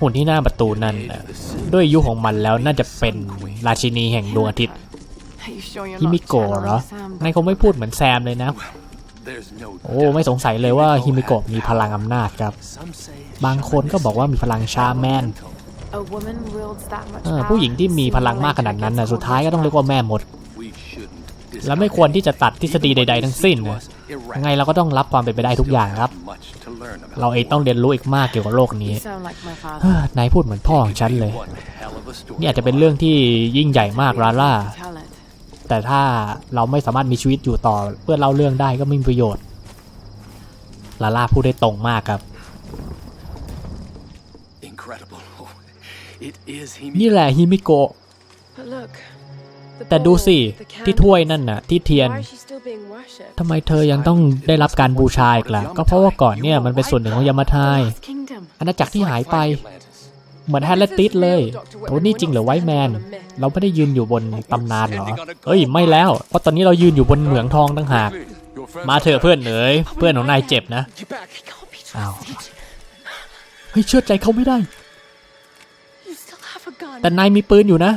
หุ่นที่หน้าประตูนั้นน่ะด้วยอายุของมันแล้วน่าจะเป็นราชินีแห่งดวงอาทิตย์ Are you sure you're ฮิ not มิโกะเหรอ channeling Sam? นายคงไม่พูดเหมือนแซมเลยนะ There's no โอ้ไม่สงสัยเลยว่าฮิมิโกะมีพลังอำนาจครับ Some say บางคนก็บอกว่ามีพลังชาแมน A woman wields that much เออ power. ผู้หญิงที่มีพลังมากขนาดนั้นนะสุดท้ายก็ต้องเรียกว่าแม่มด we shouldn't และไม่ควรที่จะตัดทฤษฎีใด ๆ ทั้งสิ้นนะยังไงเราก็ต้องรับความเป็นไปได้ทุกอย่างครับ much to learn about. เราเองต้องเรียนรู้อีกมากเกี่ยวกับโลกนี้ You sound like my เฮ้ father. อนายพูดเหมือนพ่อของฉันเลย One hell of a story. นี่อาจจะเป็นเรื่องที่ยิ่งใหญ่มากราล่า Tell it. แต่ถ้าเราไม่สามารถมีชีวิตอยู่ต่อ เพื่อเล่าเรื่องได้ก็ไม่มีประโยชน์ ลาล่าพูดได้ตรงมากครับ Incredible. It is นี่ Himi. แหละฮิมิโกะ But look. the แต่ดูสิ ที่ถ้วยนั่นน่ะ ที่เทียนทำไมเธอยังต้องได้รับการบูชาอีกล่ะ ก็เพราะว่าก่อนเนี่ยมันเป็นส่วนหนึ่งของยามาทายอาณาจักรที่หายไป เหมือนแฮร์เลตติสเลยโอ้นี่จริงเหรือไวแมน เราไม่ได้ยืนอยู่บนตำนานเหรอ เอ้ยไม่แล้ว เพราะตอนนี้เรายืนอยู่บนเหมืองทองตั้งหาก มาเถอะเพื่อนเอ๋ยเพื่อนของนายเจ็บนะอ้าวเฮ้ยเชื่อใจเขาไม่ได้ แต่นายมีปืนอยู่นะ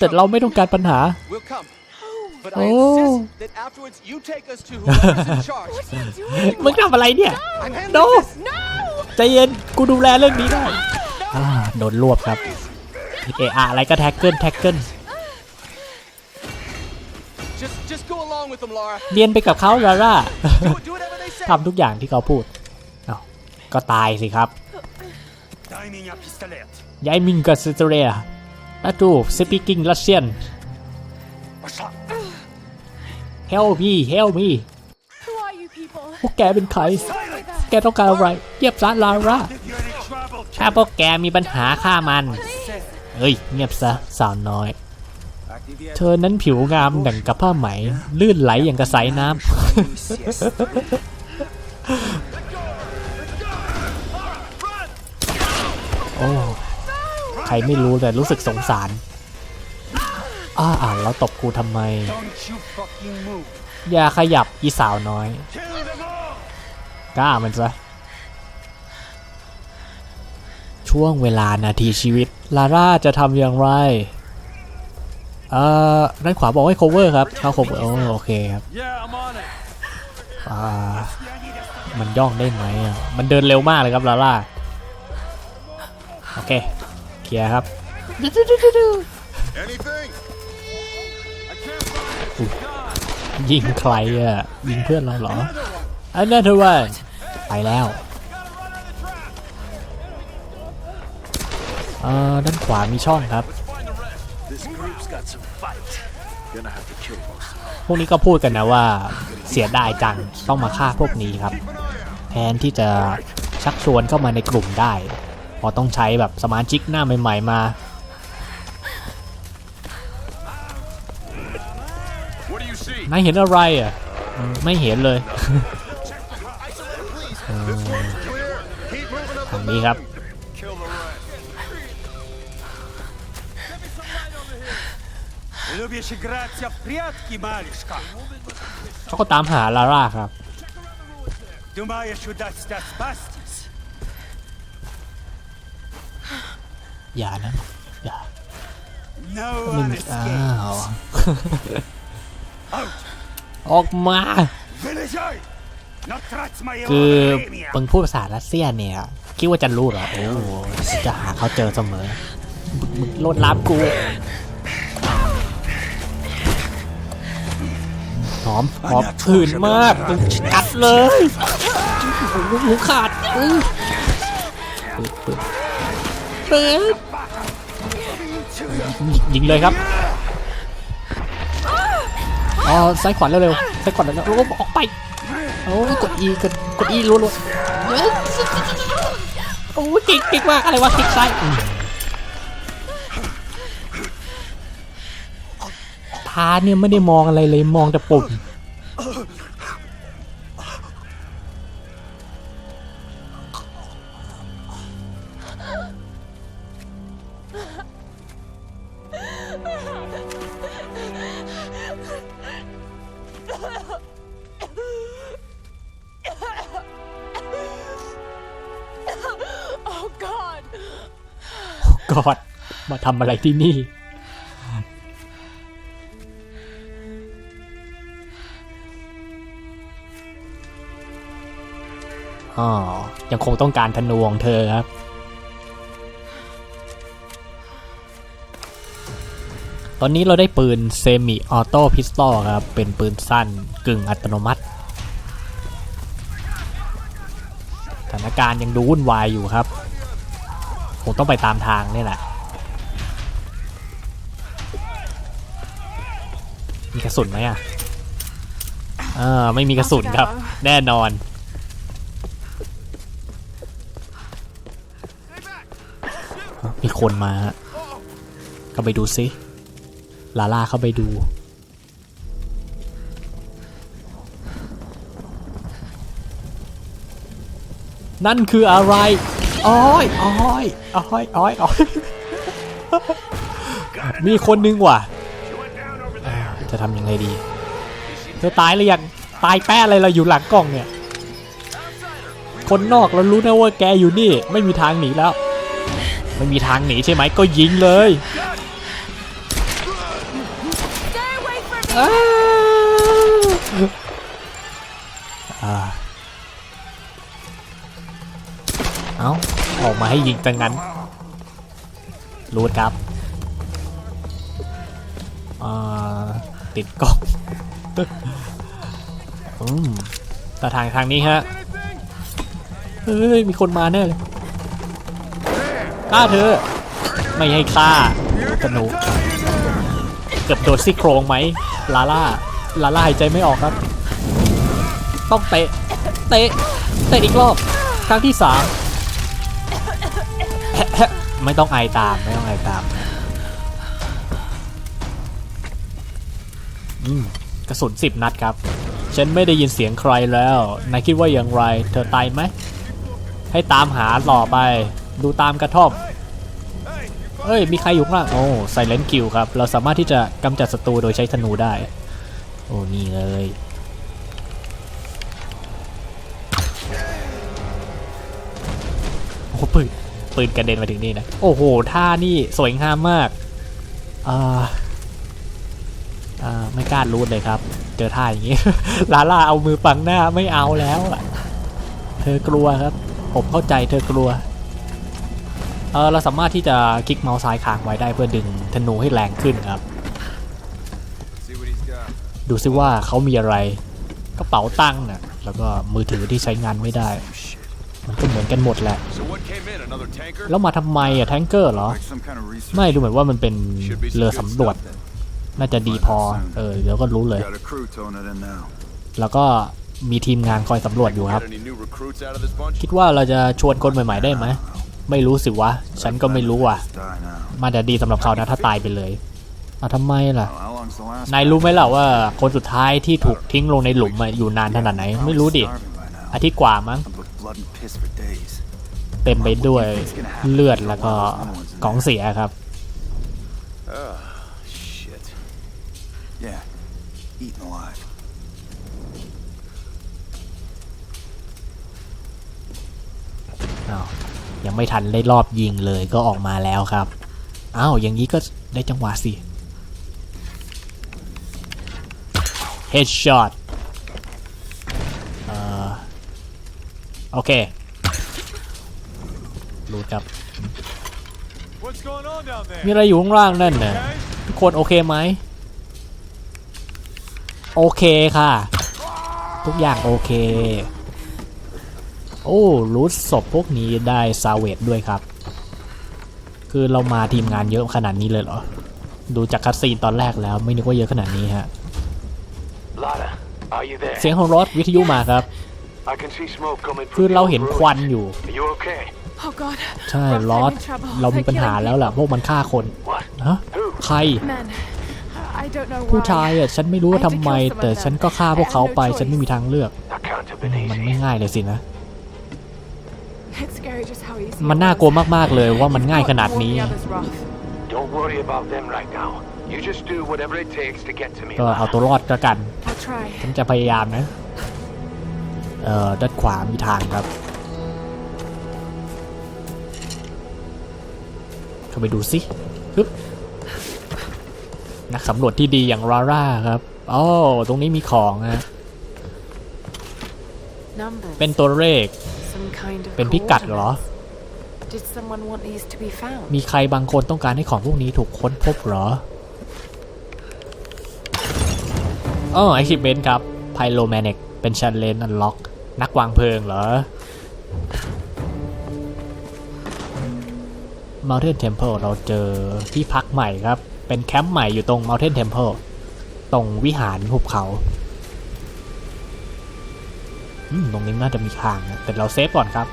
แต่เราไม่ต้องการปัญหา โอ้มึงทำอะไรเนี่ยโนใจเย็น กูดูแลเรื่องนี้ได้โดนรวบครับ เออะอะไรก็แท็กเกิลแท็กเกิลเรียนไปกับเขาลาร่าทำทุกอย่างที่เขาพูดก็ตายสิครับยายมิงกับซิเตเรีย I do speaking Russian. Help me, help me. พวกแกเป็นใคร แกต้องการอะไรเงียบซะลาร่า ถ้าพวกแกมีปัญหาข้ามัน เอ้ย เงียบซะสาวน้อย เธอนั้นผิวงามดั่งกับผ้าไหม ลื่นไหลอย่างกระใสน้ำ โอ้ รไม่รู้แต่รู้สึกสงสารอ้าอ่านแล้วตบกูทำไม อย่าขยับอีสาวน้อยกล้ามันซะช่วงเวลานาทีชีวิต ลาร่าจะทำอย่างไร เอ่อด้านขวาบอกให้ cover ครับเข้า cover โอโอเคครับอ่ามันย่องได้ไหมอะมันเดินเร็วมากเลยครับลาล่า โอเค ลียร์ครับ Anything? ยิงใครอะยิงเพื่อนเราเหรอ Another one ไปแล้วเอ่อด้านขวามีช่องครับ This group's got some fight. Gonna have to kill most of them. พวกนี้ก็พูดกันนะว่าเสียดายจังต้องมาฆ่าพวกนี้ครับ แทนที่จะชักชวนเข้ามาในกลุ่มได้ พอต้องใช้แบบสมาชิกหน้าใหม่ๆมา What do you see? นายเห็นอะไรอ่ะอืมไม่เห็นเลย เออ Keep moving up ทางนี้ครับ Kill the rest. Любишь играться в прятки, малышка? เขาก็ตามหาลาร่าครับ Думаешь, удастся спастись? อย่านะอย่ามึงอ้าวออกมา คือมึงพูดภาษารัสเซียเนี่ย คิดว่าจะรู้เหรอ โอ้จะหาเขาเจอเสมอ มึงลดลับกูหอมหอมผื่นมากมึงกัดเลยหูขาดปึ๊บปึ๊บ ปึ๊บยิงเลยครับอ๋อซ้ายขวาเร็วๆซ้ายขวาเร็วๆแล้วก็ออกไปโอ้ยกด E กดกด E รัวๆเอ้ยโอ้ยเก่งเก่งมากอะไรวะคลิกซ้ายอืมทาเนี่ยไม่ได้มองอะไรเลยมองแต่ปุ่มำอะไรที่นี่ อ๋อ ยังคงต้องการธนูของเธอครับ ตอนนี้เราได้ปืนเซมิออโต้พิสตอลครับ เป็นปืนสั้นกึ่งอัตโนมัติสถานการณ์ยังดูวุ่นวายอยู่ครับ คงต้องไปตามทางนี่แหละ มีก ระสุนไหมอะเออไม่มีกระสุนครับ แน่นอน มีคนมาฮะเข้าไปดูซิลาล่าเข้าไปดู นั่นคืออะไรอ้อยอ้อยอ้อยอ้อยอ้อยมีคนนึงว่ะอ่า จะทำยังไงดี เธอตายหรือยังตายแป้อะไรเราอยู่หลังกล้องเนี่ย คนนอกเรารู้นะว่าแกอยู่นี่ ไม่มีทางหนีแล้ว ไม่มีทางหนีใช่ไหมก็ยิงเลย Stay away from me! อ้าวอ่าเอาออกมาให้ยิงจังงั้นรูดครับ ติดกล้องแต่ทางทางนี้ฮะ เฮ้ย มีคนมาแน่เลยฆ่าเธอ ไม่ให้ฆ่าสนุกเกือบโดนซี่โครงไหม ลาล่า ลาล่าหายใจไม่ออกครับ ต้องเตะ เตะ เตะอีกรอบ ครั้งที่สามไม่ต้องไอตาม ไม่ต้องไอตาม กระสุนสิบนัดครับ ฉันไม่ได้ยินเสียงใครแล้ว นายคิดว่าอย่างไร เธอตายไหม ให้ตามหาต่อไป ดูตามกระท่อม เอ้ย มีใครอยู่ข้างล่าง โอ้ไซเลนคิวครับ เราสามารถที่จะกำจัดศัตรูโดยใช้ธนูได้ โอ้ นี่เลยโอ้ปืนปืนกระเด็นมาถึงนี่นะ โอ้โห ท่านี่สวยงามมาก อ่า ไม่กล้ารูดเลยครับ เจอท่าอย่างนี้ ลาล่าเอามือปังหน้าไม่เอาแล้วเธอกลัวครับ ผมเข้าใจเธอกลัวเออเราสามารถที่จะคลิกเมาส์ซ้ายค้างไว้ได้เพื่อดึงธนูให้แรงขึ้นครับ ดูซิว่าเขามีอะไรกระเป๋าตังค์น่ะแล้วก็มือถือที่ใช้งานไม่ได้ มันก็เหมือนกันหมดแหละ แล้วมาทำไมอะแทงเกอร์เหรอ ไม่ดูเหมือนว่ามันเป็นเรือสำรวจ น่าจะดีพอ เออ เดี๋ยวก็รู้เลย Got a crew towing it in now. แล้วก็มีทีมงานคอยสำรวจอยู่ครับ Got any new recruits out of this bunch? คิดว่าเราจะชวนคนใหม่ ๆ ได้ไหม ไม่รู้สิวะ ฉันก็ไม่รู้อะ Just die now. มาแต่ดีสำหรับเขานะถ้าตายไปเลยเอาทำไมล่ะ Well, how long's the last นายรู้ไหมล่ะว่าคนสุดท้ายที่ถูกทิ้งลงในหลุมอะอยู่นานขนาดไหน ไม่รู้ดิ Starving by now. อาทิตย์กว่ามั้ง I've looked blood and piss for days. เต็มไปด้วยเลือดแล้วก็ของเสียครับ อ้าวยังไม่ทันได้รอบยิงเลยก็ออกมาแล้วครับอ้าวอย่างนี้ก็ได้จังหวะสิ headshot เอ่อโอเครูดครับ What's going on down there? มีอะไรอยู่ข้างล่างนั่นน่ะทุกคนโอเคไหม โอเคค่ะ ทุกอย่างโอเค โอ้รูทศพพวกนี้ได้ซาเวตด้วยครับ คือเรามาทีมงานเยอะขนาดนี้เลยเหรอ ดูจากคัดซีนตอนแรกแล้วไม่นึกว่าเยอะขนาดนี้ฮะ Lada, are you there? เสียงของรถวิทยุมาครับ I can see smoke coming คือ from เรา the เห็น old ควัน ruins. อยู่ Are you okay? Oh god. ใช่ We're ลอส having trouble. เรามีปัญหา They're แล้วล่ะพวกมันฆ่าคน What? ฮะ Who? ใคร killing Men. I don't know ผู้ why. ชายอะฉันไม่รู้ว่าทำไม แต่ฉันก็ฆ่าพวกเขาไป ฉันไม่มีทางเลือก That can't have been มัน easy. ไม่ง่ายเลยสินะ มัน it น่ากลัว was. มากๆเลยว่ามันง่ายขนาด Warn นี้ the others, Roth. Don't worry about them right now. You just do whatever it takes to get to me. ก็เอา Lada. ตัวรอดก็กัน I'll try. ฉันจะพยายามนะ เอ่อ ด้านขวามีทางครับ เข้าไปดูสิฮึบนักสำรวจที่ดีอย่างราร่าครับอ๋อตรงนี้มีของนะ Numbers. เป็นตัวเลข Some kind of เป็นพิกัดเหรอ coordinates. Did someone want these to be found? มีใครบางคนต้องการให้ของพวกนี้ถูกค้นพบเหรออ๋อไอชิเบนครับไพโลแมนิกเป็นชันเลนอันล็อก นักวางเพลิงเหรอ Mountain Temple เราเจอที่พักใหม่ครับ เป็นแคมป์ใหม่อยู่ตรง Mountain Temple ตรงวิหารหุบเขาอืม ตรงนี้น่าจะมีทางนะแต่เราเซฟก่อนครับ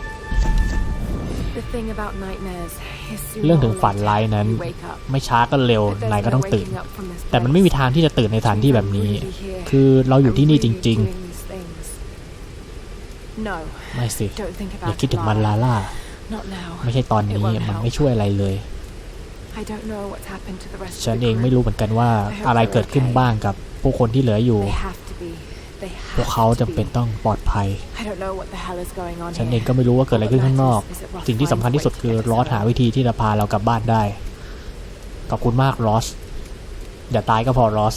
The thing about nightmares is sooner เรื่องถึง or ฝัน later ร้ายนั้น you wake up. ไม่ช้าก็เร็ว But there's นายก็ no ต้องตื่น waking up from this แต่มันไม่มี place. ทางที่จะตื่นในสถานที่แบบนี้ I'm really here. คือเราอยู่ที่นี่ I'm จ really ริง doing these things. No, ๆไม่สิ don't think อย่า about คิด it, ถึงมันลา Lara. ล่า Not now. ไม่ใช่ตอน It นี้ won't มัน help. ไม่ช่วยอะไรเลย I don't know what's happened to the rest ฉัน of เอ the ง group. ไม่รู้เหมือนกันว่าอะไรเกิดขึ้นบ้างกับผู้คนที่เหลืออยู่ They have to be. They พวก have เขา to จำเป็น be. ต้องปลอดภัย I don't know what the hell is going on ฉันเอง here. ก็ไม่รู้ว่าเกิดอะไรขึ้นข้างนอก Is it Ross สิ่งที่สำคัญที่สุดคือ finds รอส ways to หา get us วิธีที่จะพาเรากลับบ้านได้ ขอบคุณมากรอส อย่าตายก็พอรอส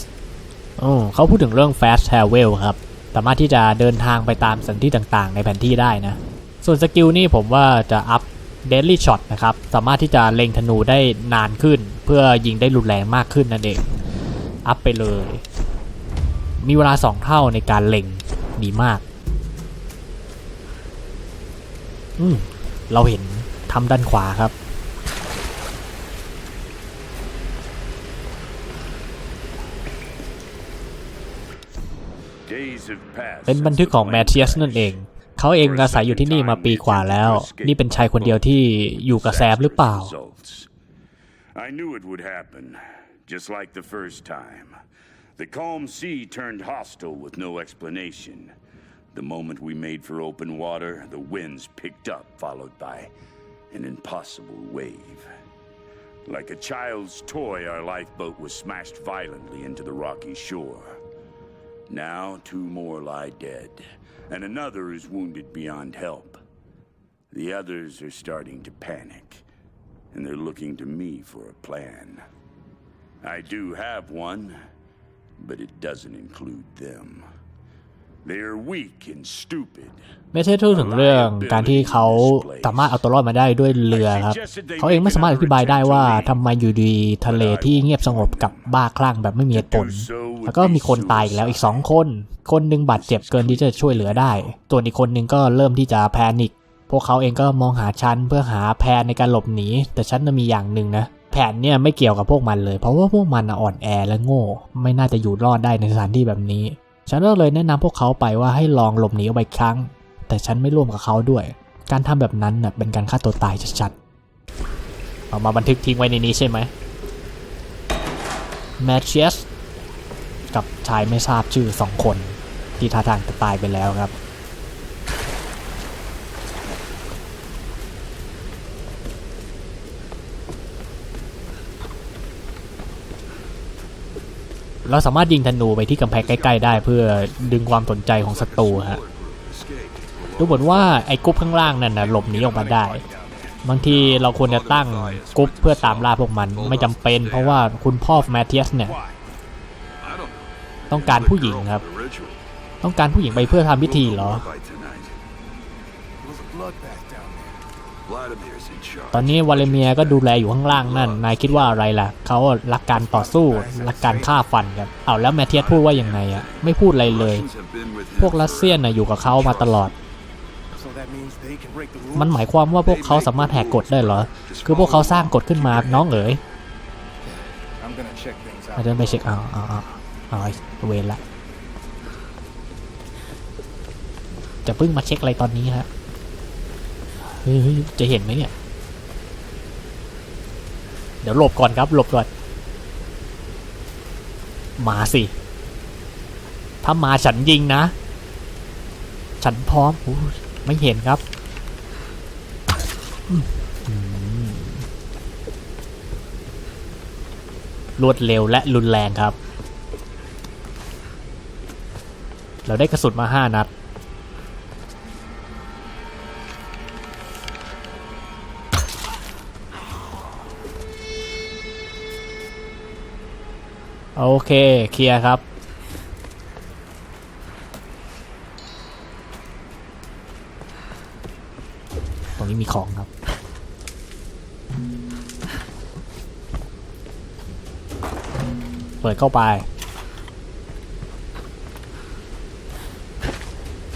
ออเขาพูดถึงเรื่อง fast travel ครับ สามารถที่จะเดินทางไปตามสถานที่ต่างๆ ในแผนที่ได้นะ ส่วนสกิลนี่ผมว่าจะอัพ deadly shot นะครับ สามารถที่จะเล็งธนูได้นานขึ้น เพื่อยิงได้รุนแรงมากขึ้นนั่นเอง อัพไปเลย มีเวลา 2 เท่าในการเล็งดีมาก อืมเราเห็นทำด้านขวาครับ Days have passed เป็นบันทึกของแมทเทียสนั่นเอง เขาเองอาศัยอยู่ที่นี่มาปีกว่าแล้ว นี่เป็นชายคนเดียวที่อยู่กับแซมหรือเปล่า I knew it would happen, just like the first time. The calm sea turned hostile with no explanation. The moment we made for open water, the winds picked up, followed by an impossible wave. Like a child's toy, our lifeboat was smashed violently into the rocky shore. Now, two more lie dead, and another is wounded beyond help. The others are starting to panic, and they're looking to me for a plan. I do have one, but it doesn't include them. They are weak and stupid. ไม่ใช่พูดถึงเรื่องการที่เขาสามารถเอาตัวรอดมาได้ด้วยเรือครับ เขาเองไม่สามารถอธิบายได้ว่าทำไมอยู่ดีทะเลที่เงียบสงบกับบ้าคลั่งแบบไม่มีเหตุผล แล้วก็มีคนตายอีกแล้วอีกสองคน คนหนึ่งบาดเจ็บเกินที่จะช่วยเหลือได้ ส่วนอีกคนหนึ่งก็เริ่มที่จะแพนิคพวกเขาเองก็มองหาฉันเพื่อหาแผนในการหลบหนี แต่ฉันน่ะมีอย่างหนึ่งนะ แผนเนี่ยไม่เกี่ยวกับพวกมันเลย เพราะว่าพวกมันอ่อนแอและโง่ ไม่น่าจะอยู่รอดได้ในสถานที่แบบนี้ ฉันก็เลยแนะนำพวกเขาไปว่าให้ลองหลบหนีออกไปครั้ง แต่ฉันไม่ร่วมกับเขาด้วย การทำแบบนั้นน่ะเป็นการฆ่าตัวตายชัดๆเอามาบันทึกทิ้งไว้ในนี้ใช่ไหมแมทเชสกับชายไม่ทราบชื่อสองคน ที่ท่าทางจะตายไปแล้วครับ เราสามารถยิงธนูไปที่กำแพงใกล้ ๆ ได้เพื่อดึงความสนใจของศัตรูฮะดูเหมือนว่าไอ้กรุ๊ปข้างล่างนั่นนะหลบหนีออกมาได้ บางทีเราควรจะตั้งกรุ๊ปเพื่อตามล่าพวกมันไม่จำเป็น เพราะว่าคุณพ่อแมทเทียสเนี่ยต้องการผู้หญิงครับ ต้องการผู้หญิงไปเพื่อทำพิธีเหรอ By tonight. It was a bloodbath down there. Vladimir's in charge. ตอนนี้วาเลเมียก็ดูแลอยู่ข้างล่างนั่น นายคิดว่าอะไรล่ะ เขารักการต่อสู้ รักการฆ่าฟันครับเอาแล้วแมทเทียสพูดว่ายังไงอะไม่พูดอะไรเลย Russians have been with him พวกรัสเซียนน่ะอยู่กับเขามาตลอด So that means they can break the rules. มันหมายความว่าพวกเขาสามารถแหกกฎได้เหรอ คือพวกเขาสร้างกฎขึ้นมา น้องเอ๋ย I'm gonna check things อาจ out. จะไปเช็คเอาเอาเอาเอาไอ้เวรละ จะเพิ่งมาเช็คอะไรตอนนี้ฮะ เฮ้ยเฮ้ยจะเห็นไหมเนี่ย เดี๋ยวหลบก่อนครับ หลบก่อน มาสิ ถ้ามาฉันยิงนะ ฉันพร้อมอไม่เห็นครับ รวดเร็วและรุนแรงครับ เราได้กระสุนมาห้านัด โอเค เคลียร์ครับ ตรงนี้มีของครับ เปิดเข้าไป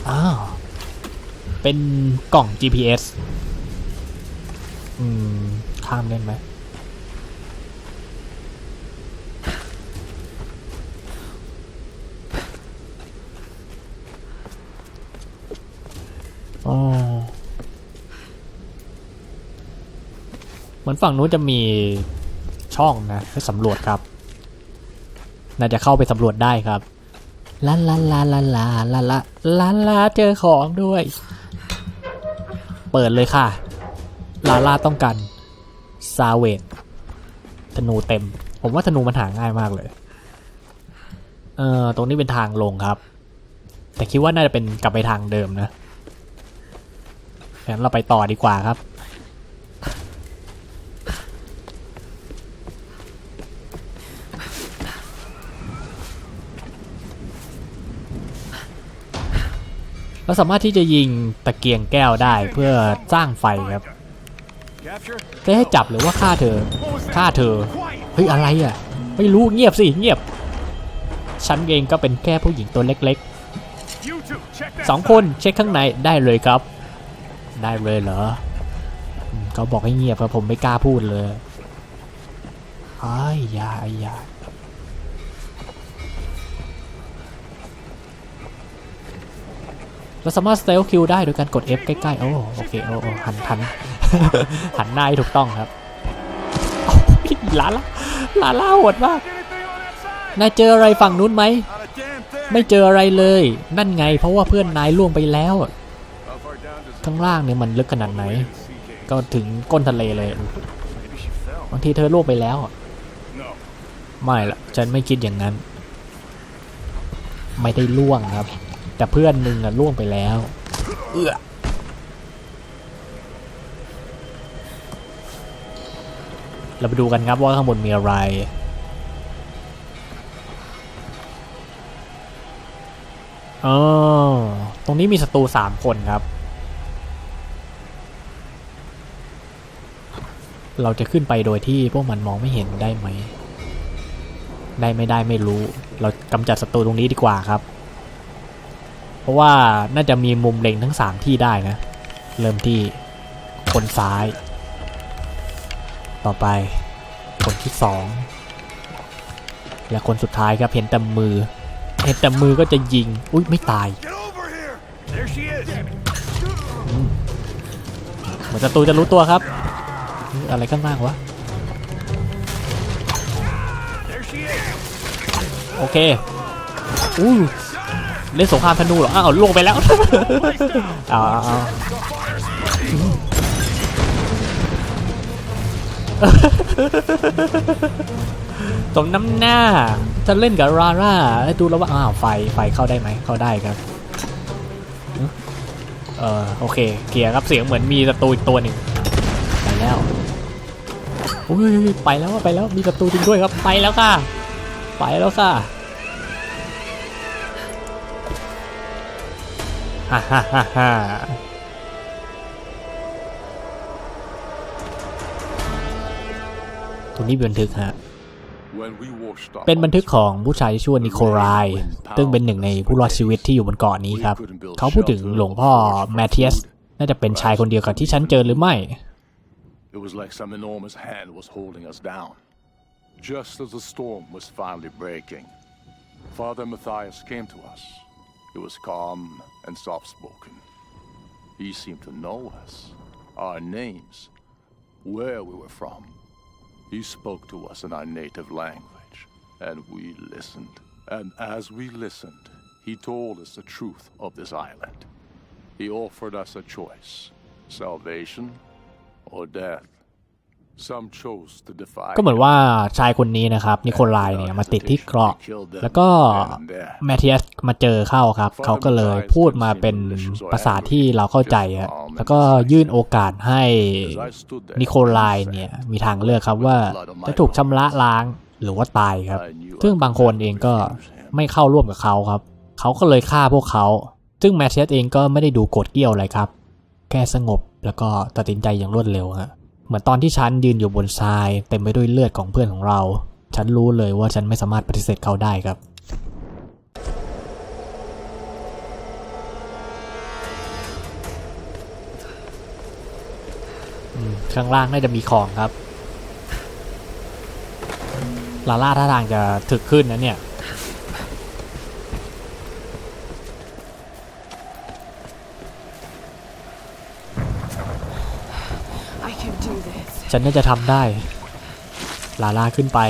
อ้าว เป็นกล่อง GPS อืม ข้ามเล่นไหม เหมือนฝั่งนู้นจะมีช่องนะให้สำรวจครับ น่าจะเข้าไปสำรวจได้ครับลาลาลาลาลาลาลาลาลาเจอของด้วย เปิดเลยค่ะ ลาลาต้องการซาเวตธนูเต็ม ผมว่าธนูมันหาง่ายมากเลย เออตรงนี้เป็นทางลงครับ แต่คิดว่าน่าจะเป็นกลับไปทางเดิมนะงั้นเราไปต่อดีกว่าครับ เราสามารถที่จะยิงตะเกียงแก้วได้เพื่อสร้างไฟครับจะให้จับหรือว่าฆ่าเธอฆ่าเธอเฮ้ยอะไรอะ ไม่รู้เงียบสิเงียบ ฉันเองก็เป็นแค่ผู้หญิงตัวเล็กๆสองคนเช็คข้างในได้เลยครับ ได้เลยเหรอเขาบอกให้เงียบครับผมไม่กล้าพูดเลยอ้ายยาอ้ยา เราสามารถ stealth kill ได้โดยการกด F ใกล้ๆ โอ้โอเคโอ้หันหัน หันหน้าถูกต้องครับลาล่าลาล่าโหดมากนายเจออะไรฝั่งนู้นไหม ไม่เจออะไรเลย นั่นไงเพราะว่าเพื่อนนายล่วงไปแล้ว ข้างล่างเนี่ยมันลึกขนาดไหน ก็ถึงก้นทะเลเลยบางทีเธอล่วงไปแล้ว ไม่ละฉันไม่คิดอย่างนั้น ไม่ได้ล่วงครับ แต่เพื่อนมึงอะล่วงไปแล้ว เอื้อเราไปดูกันครับว่าข้างบนมีอะไร อ๋อ ตรงนี้มีศัตรูสามคนครับ เราจะขึ้นไปโดยที่พวกมันมองไม่เห็นได้ไหม ได้ไม่ได้ไม่รู้ เรากำจัดศัตรูตรงนี้ดีกว่าครับ เพราะว่าน่าจะมีมุมเล็งทั้ง 3 ที่ได้นะ เริ่มที่คนซ้าย ต่อไป คนที่ 2 และคนสุดท้ายครับเห็นแต่มือ เห็นแต่มือก็จะยิง อุ้ยไม่ตาย Get over here. There she is. เหมือนศัตรูจะรู้ตัวครับเฮ้ยอะไรข้างล่างวะ There she is. โอเคอู้ เล่นสงครามธนูเหรอ อ้าวล่วงไปแล้วเอาเอาเอาตรงน้ำหน้า จะเล่นกับราร่าดูแล้วว่า อ้าว ไฟ ไฟเข้าได้ไหม เข้าได้ครับ เออโอเคเคลียร์ครับ เสียงเหมือนมีศัตรูอีกตัวหนึ่งไปแล้วอุ้ยไปแล้วไปแล้ว มีศัตรูจริงด้วยครับ ไปแล้วค่ะ ไปแล้วค่ะ ฮ่าฮ่าฮ่าฮ่าตรงนี้เป็นบันทึกฮะ When we washed up เป็นบันทึกของผู้ชายที่ชื่อว่านิโคลายซึ่งเป็นหนึ่งในผู้รอดชีวิตที่อยู่บนเกาะนี้ครับ เขาพูดถึงหลวงพ่อแมทเทียส น่าจะเป็นชายคนเดียวกับที่ฉันเจอหรือไม่ It was like some enormous hand was holding us down. Just as the storm was finally breaking, Father Matthias came to us. He was calm and soft spoken. He seemed to know us, our names, where we were from. He spoke to us in our native language, and we listened. And as we listened, he told us the truth of this island. He offered us a choice salvation or death. ก็เหมือนว่าชายคนนี้นะครับ นิโคลายเนี่ยมาติดที่เกราะ แล้วก็แมทเทียสมาเจอเข้าครับ เขาก็เลยพูดมาเป็นภาษาที่เราเข้าใจฮะแล้วก็ยื่นโอกาสให้นิโคลายเนี่ยมีทางเลือกครับว่าจะถูกชำระล้างหรือว่าตายครับ I knew ซึ่ง I บางคนเองก็ refuse him. ไม่เข้าร่วมกับเขาครับ เขาก็เลยฆ่าพวกเขา ซึ่งแมทเชสเองก็ไม่ได้ดูโกรธเกรี้ยวอะไรครับ แค่สงบแล้วก็ตัดสินใจอย่างรวดเร็วฮะ เหมือนตอนที่ฉันยืนอยู่บนทราย เต็มไปด้วยเลือดของเพื่อนของเรา ฉันรู้เลยว่าฉันไม่สามารถปฏิเสธเขาได้ครับ ข้างล่างน่าจะมีของครับ ลาล่าท่าทางจะถึกขึ้นนะเนี่ย I can do this. ฉันน่าจะทำได้ ลาลาขึ้นไป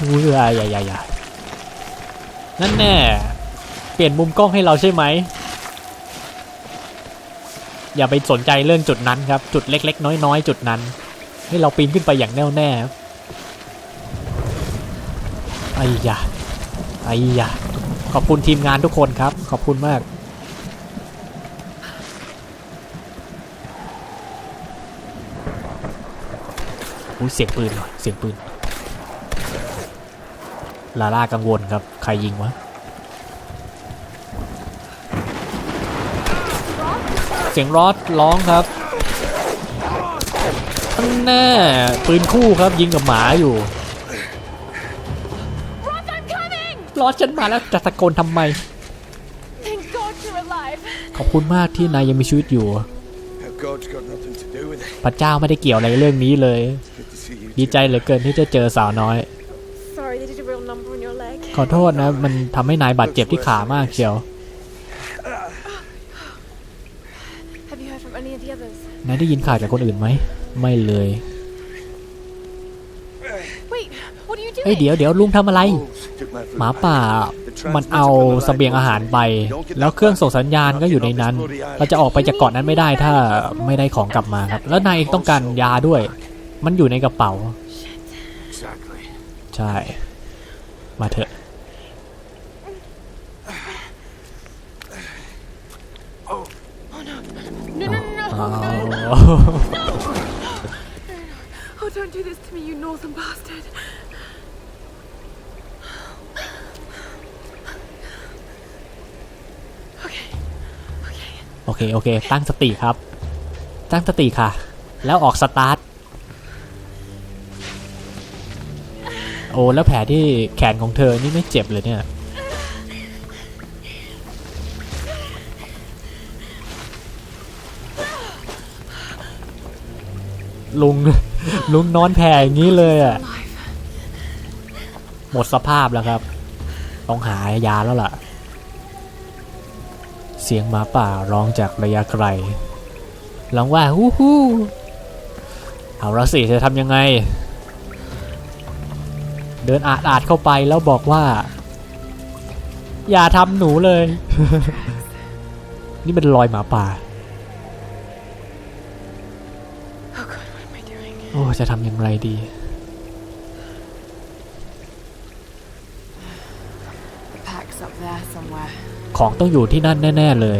อุ้ยอย่าอย่าอย่าอย่นั่นแน่ เปลี่ยนมุมกล้องให้เราใช่ไหม อย่าไปสนใจเรื่องจุดนั้นครับ จุดเล็ก ๆ น้อย ๆ จุดนั้น ให้เราปีนขึ้นไปอย่างแน่วแน่ไอ้ยะไอ้ยะ ขอบคุณทีมงานทุกคนครับ ขอบคุณมาก อุ้ยเสียงปืนว่ะเสียงปืน ลาล่ากังวลครับ ใครยิงวะ เสียงรอดร้องครับแน่ปืนคู่ครับยิงกับหมาอยู่ รอดฉันมาแล้วจะตะโกนทำไม Thank God you're alive. ขอบคุณมากที่นายยังมีชีวิตอยู่ God's got nothing to do with it. พระเจ้าไม่ได้เกี่ยวอะไรเรื่องนี้เลย Good to see you. ดีใจเหลือเกินที่จะเจอสาวน้อย Sorry, they did a real number on your leg. ขอโทษนะ มันทำให้นายบาดเจ็บที่ขามากเชียว Have you heard from any of the others? นายได้ยินข่าวจากคนอื่นไหม ไม่เลย Wait, what are you doing? เฮ้ยเดี๋ยวเดี๋ยวลุงทำอะไร Took my food หมา back. ป่ามันเอาเสบียงอาหารไป แล้วเครื่องส่งสัญญาณก็อยู่ในนั้น เราจะออกไปจากเกาะนั้นไม่ได้ถ้าไม่ได้ของกลับมาครับ แล้วนายเองต้องการยาด้วย มันอยู่ในกระเป๋า Exactly. ใช่ มาเถอะ No, no, no, no, อ๋อ no. Oh, don't do this to me, you northern bastard. โอเคโอเค ตั้งสติครับ ตั้งสติค่ะ แล้วออกสตาร์ทโอ้แล้วแผลที่แขนของเธอนี่ไม่เจ็บเลยเนี่ยลุงลุงนอนแผ่อย่างนี้เลยอะ หมดสภาพแล้วครับ ต้องหายาแล้วล่ะ เสียงหมาป่าร้องจากระยะไกลร้องว่าฮู้ฮู้เอาละสิจะทำยังไง เดินอาดอาดๆเข้าไปแล้วบอกว่า อย่าทำหนูเลย นี่เป็นรอยหมาป่า Oh god, what am I doing? โอ้ จะทำอย่างไรดี ของต้องอยู่ที่นั่นแน่ ๆ เลย